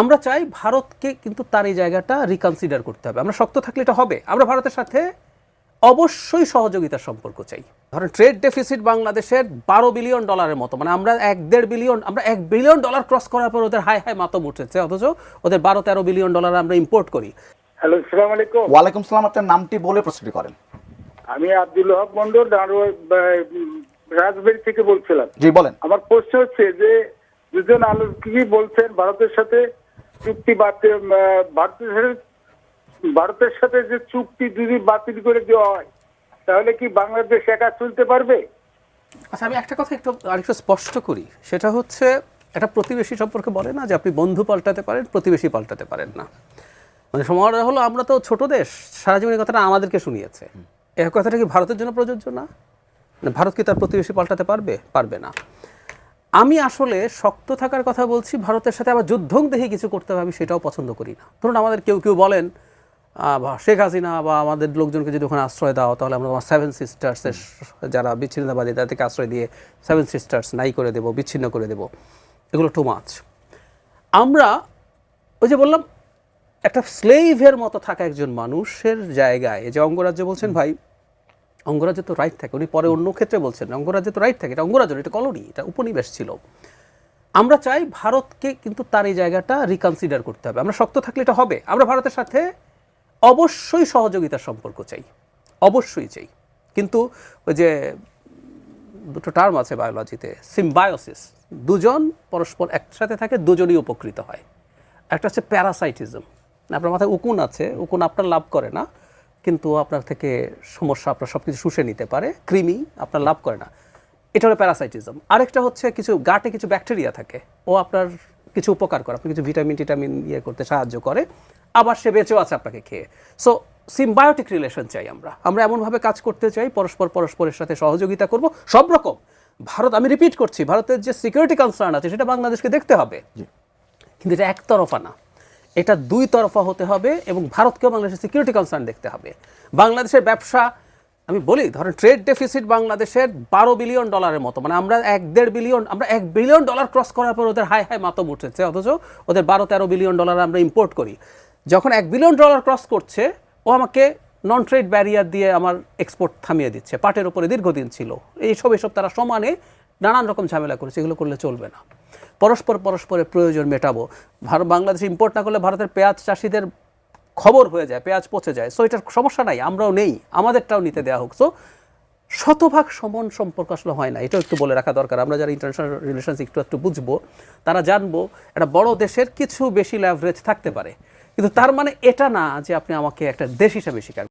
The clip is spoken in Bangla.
আমরা চাই ভারতকে কিন্তু তার এই জায়গাটা রিকনসিডার করতে হবে। আমরা শক্ত থাকলে এটা হবে। আমরা ভারতের সাথে অবশ্যই সহযোগিতার সম্পর্ক চাই। ধরেন ট্রেড ডেফিসিট বাংলাদেশের বারো বিলিয়ন ডলারের মতো মানে আমরা এক দেড় বিলিয়ন আমরা এক বিলিয়ন ডলার ক্রস করার পর ওদের হাই হাই মাতম উঠেছে অথচ ওদের বারো তেরো বিলিয়ন ডলার আমরা ইম্পোর্ট করি। হ্যালো সালাম আলাইকুম। ওয়ালাইকুম সালাম আপনার নামটি বলে প্রশ্নটি করেন। আমি আব্দুল হক মন্ডল রাজবাড়ি থেকে বলছিলাম। জি বলেন। আমার প্রশ্ন হচ্ছে যে দুজন আলোচক বলছেন ভারতের সাথে? চুক্তি বাতিল ভারতের ভারতের সাথে যে চুক্তি যদি বাতিল করে দেওয়া হয়, তাহলে কি বাংলাদেশ একা চলতে পারবে? আচ্ছা আমি একটা কথা একটু আরেকটু স্পষ্ট করি। সেটা হচ্ছে, একটা প্রতিবেশী সম্পর্কে বলে না যে আপনি বন্ধু পাল্টাতে পারেন, প্রতিবেশী পাল্টাতে পারেন না। মানে সময়টা হলো, আমরা তো ছোট দেশ, সারা জীবনের কথাটা আমাদেরকে শুনিয়েছে। এই কথাটা কি ভারতের জন্য প্রযোজ্য না, ভারত কি তার প্রতিবেশী পাল্টাতে পারবে? পারবে না। আমি আসলে শক্ত থাকার কথা বলছি, ভারতের সাথে আবার যুদ্ধং দেখে কিছু করতে হবে, আমি সেটাও পছন্দ করি না। ধরুন আমাদের কেউ কেউ বলেন শেখ হাসিনা বা আমাদের লোকজনকে যদি ওখানে আশ্রয় দাও, তাহলে আমরা তোমার সেভেন সিস্টার্সের যারা বিচ্ছিন্নতাবাদী তাদেরকে আশ্রয় দিয়ে সেভেন সিস্টার্স নাই করে দেব, বিচ্ছিন্ন করে দেব। এগুলো টু মাছ আমরা ওই যে বললাম, একটা স্লেভের মতো থাকা একজন মানুষের জায়গায় যে অঙ্গরাজ্য বলছেন ভাই অঙ্গরাজ্য তো রাইট থাকে। উনি পরে অন্য ক্ষেত্রে বলছেন অঙ্গরাজ্য তো রাইট থাকে এটা অঙ্গরাজ্য এটা কলোনি এটা উপনিবেশ ছিল। আমরা চাই ভারতকে কিন্তু তার এই জায়গাটা রিকনসিডার করতে হবে। আমরা শক্ত থাকলে এটা হবে। আমরা ভারতের সাথে অবশ্যই সহযোগিতার সম্পর্ক চাই। অবশ্যই চাই। কিন্তু ওই যে দুটো টার্ম আছে বায়োলজিতে সিম্বায়োসিস দুজন পরস্পর একসাথে থাকে দুজনই উপকৃত হয়। একটা হচ্ছে প্যারাসাইটিজম আপনার মাথায় উকুন আছে উকুন আপনার লাভ করে না। কিন্তু আপনার থেকে সমস্যা আপনার সব কিছু শুষে নিতে পারে কৃমি আপনার লাভ করে না। এটা হলো প্যারাসাইটিজম আরেকটা হচ্ছে কিছু গাটে কিছু ব্যাকটেরিয়া থাকে ও আপনার কিছু উপকার করে আপনি কিছু ভিটামিন টিটামিন ইয়ে করতে সাহায্য করে আবার সে বেঁচেও আছে আপনাকে খেয়ে। সো সিম্বায়োটিক রিলেশন চাই আমরা। আমরা এমনভাবে কাজ করতে চাই পরস্পর পরস্পরের সাথে সহযোগিতা করব। সব রকম। ভারত আমি রিপিট করছি ভারতের যে সিকিউরিটি কনসার্ন আছে সেটা বাংলাদেশকে দেখতে হবে। কিন্তু এটা একতরফা না। এটা দুই তরফা হতে হবে এবং ভারতকেও বাংলাদেশের সিকিউরিটি কনসার্ন দেখতে হবে। বাংলাদেশের ব্যবসা, আমি বলি, ধরেন ট্রেড ডেফিসিট বাংলাদেশের বারো বিলিয়ন ডলারের মতো। মানে আমরা এক দেড় বিলিয়ন আমরা এক বিলিয়ন ডলার ক্রস করার পর ওদের হাই হাই মাতম উঠেছে, অথচ ওদের বারো তেরো বিলিয়ন ডলার আমরা ইম্পোর্ট করি। যখন এক বিলিয়ন ডলার ক্রস করছে, ও আমাকে নন ট্রেড ব্যারিয়ার দিয়ে আমার এক্সপোর্ট থামিয়ে দিচ্ছে। পাটের উপরে দীর্ঘদিন ছিল। এইসব, এসব তারা সমানে নানান রকম ঝামেলা করেছে। এগুলো করলে চলবে না। পরস্পর পরস্পরের প্রয়োজন মেটাবো। ভারত বাংলাদেশ ইম্পোর্ট না করলে ভারতের পেঁয়াজ চাষিদের খবর হয়ে যায়, পেঁয়াজ পচে যায়। সো এটার সমস্যা নাই, আমরাও নেই, আমাদেরটাও নিতে দেওয়া হোক। সো শতভাগ সমন সম্পর্ক আসলে হয় না, এটাও একটু বলে রাখা দরকার। আমরা যারা ইন্টারন্যাশনাল রিলেশনস একটু একটু বুঝব, তারা জানব, একটা বড় দেশের কিছু বেশি ল্যাভারেজ থাকতে পারে। কিন্তু তার মানে এটা না যে আপনি আমাকে একটা দেশ হিসাবে স্বীকার